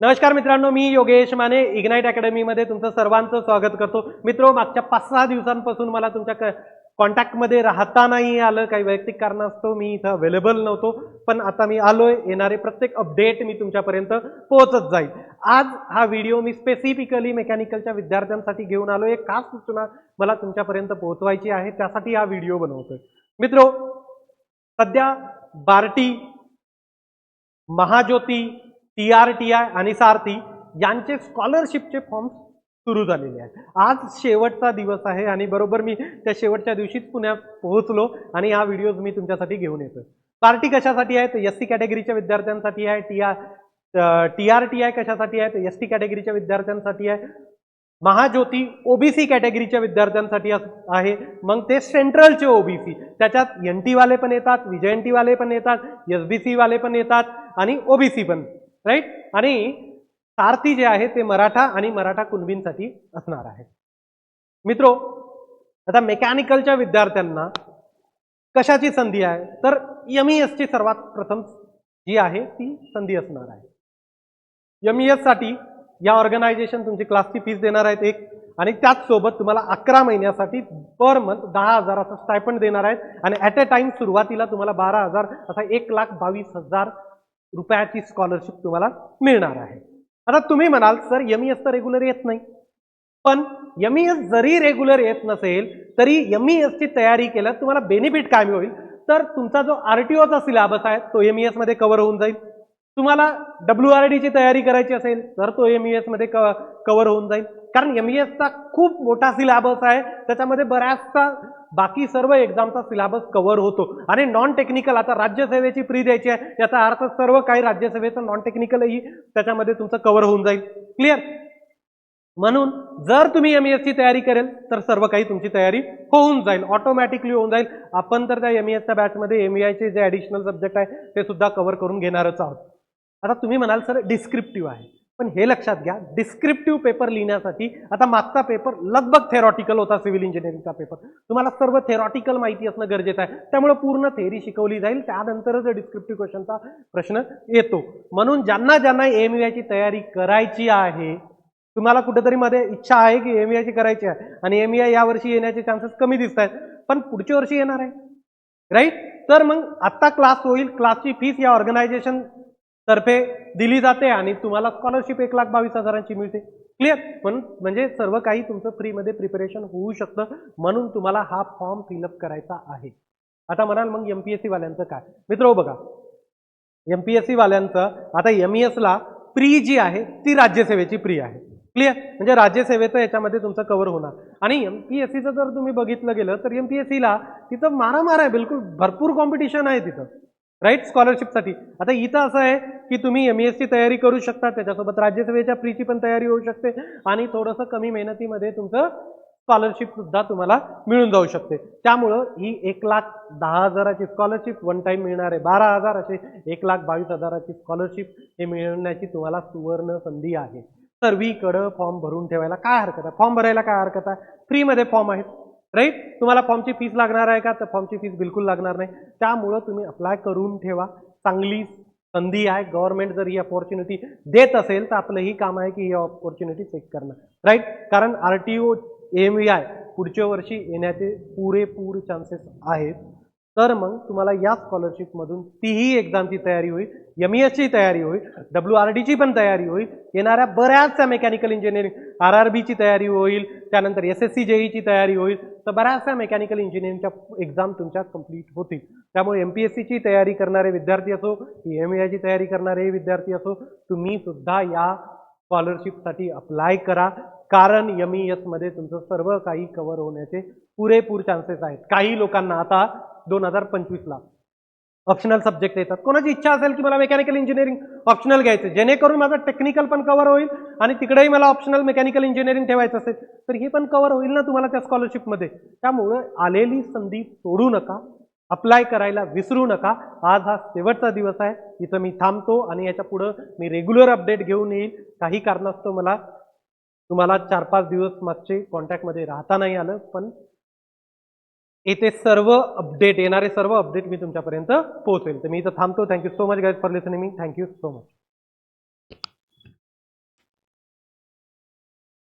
नमस्कार मित्रांनो मी योगेश माने. इग्नाईट अकॅडमीमध्ये तुमचं सर्वांचं स्वागत करतो. मित्रो मागच्या पाच सहा दिवसांपासून मला तुमच्या क कॉन्टॅक्टमध्ये राहता नाही आलं. काही वैयक्तिक कारणास्तव मी इथं अवेलेबल नव्हतो. पण आता मी आलोय. येणारे प्रत्येक अपडेट मी तुमच्यापर्यंत पोहोचत जाईल. आज हा व्हिडिओ मी स्पेसिफिकली मेकॅनिकलच्या विद्यार्थ्यांसाठी घेऊन आलो एक खास सूचना मला तुमच्यापर्यंत पोहोचवायची आहे. त्यासाठी हा व्हिडिओ बनवतोय. मित्रो सध्या Barti Mahajyoti T R T I आणि सारथी यांचे स्कॉलरशिपचे फॉर्म्स सुरू झालेले आहेत. आज शेवटचा दिवस आहे आणि बरोबर मी त्या शेवटच्या दिवशीच पुण्यात पोहोचलो आणि हा व्हिडिओज मी तुमच्यासाठी घेऊन येतोय. पार्टी कशासाठी आहे एस सी कॅटेगरीच्या विद्यार्थ्यांसाठी आहे T R T R T I कशासाठी आहे एस टी कॅटेगरीच्या विद्यार्थ्यांसाठी आहे. महाज्योती ओबीसी कॅटेगरीच्या विद्यार्थ्यांसाठी आहे. मग ते सेंट्रलचे ओबीसी त्याच्यात एन टीवाले पण येतात विजय टी पण येतात एस बी सीवाले पण येतात आणि ओबीसी पण. राईट? आणि सारथी जे आहे ते मराठा आणि मराठा कुणबींसाठी असणार आहे. मित्रो आता मेकॅनिकलच्या विद्यार्थ्यांना कशाची संधी आहे? तर एम एसची सर्वात प्रथम जी आहे ती संधी असणार आहे. एमसाठी या ऑर्गनायझेशन तुमची क्लासची फीस देणार आहेत एक आणि त्याच सोबत तुम्हाला अकरा महिन्यासाठी पर मंथ दहा हजाराचा स्टायपंड देणार आहेत आणि ॲट अ टाइम सुरुवातीला तुम्हाला बारा हजार असा एक लाख बावीस हजार रुपयाची स्कॉलरशिप तुम्हाला मिळणार आहे. आता तुम्ही म्हणाल सर एम ई एस तर रेग्युलर येत नाही. पण एम ई एस जरी रेग्युलर येत नसेल तरी एम ई ची तयारी केल्यास तुम्हाला बेनिफिट काय होईल. तर तुमचा जो आर टी ओचा सिलेबस आहे तो एम ई मध्ये कव्हर होऊन जाईल. तुम्हाला डब्ल्यू आर ची तयारी करायची असेल तर तो एममध्ये कव्हर होऊन जाईल. कारण एम एसचा खूप मोठा सिलॅबस आहे. त्याच्यामध्ये बऱ्याचसा बाकी सर्व एक्झामचा सिलेबस कव्हर होतो. आणि नॉन टेक्निकल आता राज्यसेवेची प्री द्यायची आहे याचा अर्थ सर्व काही राज्यसेवेचं नॉन टेक्निकलही त्याच्यामध्ये तुमचं कव्हर होऊन जाईल. क्लिअर म्हणून जर तुम्ही एम ची तयारी करेल तर सर्व काही तुमची तयारी होऊन जाईल. ऑटोमॅटिकली होऊन जाईल. आपण तर त्या एम एसच्या बॅचमध्ये एम आयचे जे ॲडिशनल सब्जेक्ट आहे ते सुद्धा कव्हर करून घेणारच आहोत. आता तुम्ही म्हणाल सर डिस्क्रिप्टिव्ह आहे. पण हे लक्षात घ्या डिस्क्रिप्टिव्ह पेपर लिहिण्यासाठी आता मागचा पेपर लगभग थेरॉटिकल होता सिव्हिल इंजिनिअरिंगचा पेपर तुम्हाला सर्व थेरॉटिकल माहिती असणं गरजेचं आहे. त्यामुळे पूर्ण थेअरी शिकवली जाईल. त्यानंतरच डिस्क्रिप्टिव्ह क्वेश्चनचा प्रश्न येतो. म्हणून ज्यांना ज्यांना एम ची तयारी करायची आहे तुम्हाला कुठेतरी मध्ये इच्छा आहे की एम ची करायची आहे. आणि एम यावर्षी येण्याचे चान्सेस कमी दिसत आहेत पण पुढच्या वर्षी येणार आहे. राईट तर मग आत्ता क्लास होईल. क्लासची फीस या ऑर्गनायझेशन तर्फे दिली जाते आणि तुम्हाला स्कॉलरशिप एक लाख बावीस हजारांची मिळते. क्लिअर म्हणून म्हणजे सर्व काही तुमचं फ्रीमध्ये प्रिपरेशन होऊ शकतं म्हणून तुम्हाला हा फॉर्म फिलअप करायचा आहे. आता म्हणाल मग एम पी एस सीवाल्यांचं काय? मित्र बघा एम पी एस सीवाल्यांचं आता एम ई एसला प्री जी आहे ती राज्यसेवेची प्री आहे. क्लिअर म्हणजे राज्यसेवेचं याच्यामध्ये तुमचं कव्हर होणार. आणि एम पी एस सीचं जर तुम्ही बघितलं गेलं तर एम पी एस सीला तिथं मारामार आहे बिलकुल भरपूर कॉम्पिटिशन आहे तिथं. राईट स्कॉलरशिपसाठी. आता इथं असं आहे की तुम्ही एम एस ची तयारी करू शकता त्याच्यासोबत राज्यसभेच्या प्रीची पण तयारी होऊ शकते आणि थोडंसं कमी मेहनतीमध्ये तुमचं स्कॉलरशिप सुद्धा तुम्हाला मिळून जाऊ शकते. त्यामुळं ही एक लाख दहा हजाराची स्कॉलरशिप वन टाईम मिळणार आहे बारा हजार असे एक लाख बावीस हजाराची स्कॉलरशिप हे मिळवण्याची तुम्हाला सुवर्ण संधी आहे. सर्वीकडं फॉर्म भरून ठेवायला काय हरकत आहे? फॉर्म भरायला काय हरकत आहे? फ्रीमध्ये फॉर्म आहेत. राईट तुम्हाला फॉर्मची फीस लागणार आहे का? तर फॉर्मची फीस बिलकुल लागणार नाही. त्यामुळं तुम्ही अप्लाय करून ठेवा. चांगली संधी आहे. गव्हर्नमेंट जर ही अपॉर्च्युनिटी देत असेल तर आपलंही काम आहे की ही अपॉर्च्युनिटी चेक करणं. राईट कारण R T O M E I पुढच्या वर्षी येण्याचे पुरेपूर चान्सेस आहेत. तर मग तुम्हाला या स्कॉलरशिपमधून तीही एक्झामची तयारी होईल. एम ई एसची तयारी होईल. डब्ल्यू आर डीची पण तयारी होईल. येणाऱ्या बऱ्याचशा मेकॅनिकल इंजिनिअरिंग आर आर बीची तयारी होईल. त्यानंतर एस एस सी जेईची तयारी होईल. तर बऱ्याचशा मेकॅनिकल इंजिनिअरिंगच्या एक्झाम तुमच्या कंप्लीट होतील. त्यामुळे एम पी एस सीची तयारी करणारे विद्यार्थी असो की एम एची तयारी करणारे विद्यार्थी असो तुम्ही सुद्धा या स्कॉलरशिपसाठी अप्लाय करा. कारण एम ई एसमध्ये तुमचं सर्व काही कव्हर होण्याचे पुरेपूर चान्सेस आहेत. काही लोकांना आता दोन हजार पंचवीसला ऑप्शनल सब्जेक्ट येतात. कोणाची इच्छा असेल की मला मेकॅनिकल इंजिनिअरिंग ऑप्शनल घ्यायचं जेणेकरून माझं टेक्निकल पण कव्हर होईल आणि तिकडेही मला ऑप्शनल मेकॅनिकल इंजिनिअरिंग ठेवायचं असेल तर हे पण कव्हर होईल ना तुम्हाला त्या स्कॉलरशिपमध्ये त्यामुळं आलेली संधी सोडू नका अप्लाय करायला विसरू नका. आज हा शेवटचा दिवस आहे. इथं मी थांबतो आणि याच्या पुढं मी रेग्युलर अपडेट घेऊन येईल. काही कारणास्तव मला तुम्हाला चार पाच दिवस मागचे कॉन्टॅक्टमध्ये राहता नाही आलं पण येथे सर्व अपडेट येणारे सर्व अपडेट मी तुमच्यापर्यंत पोहोचेल तर मी इथं थांबतो. Thank you so much guys for listening me thank you so much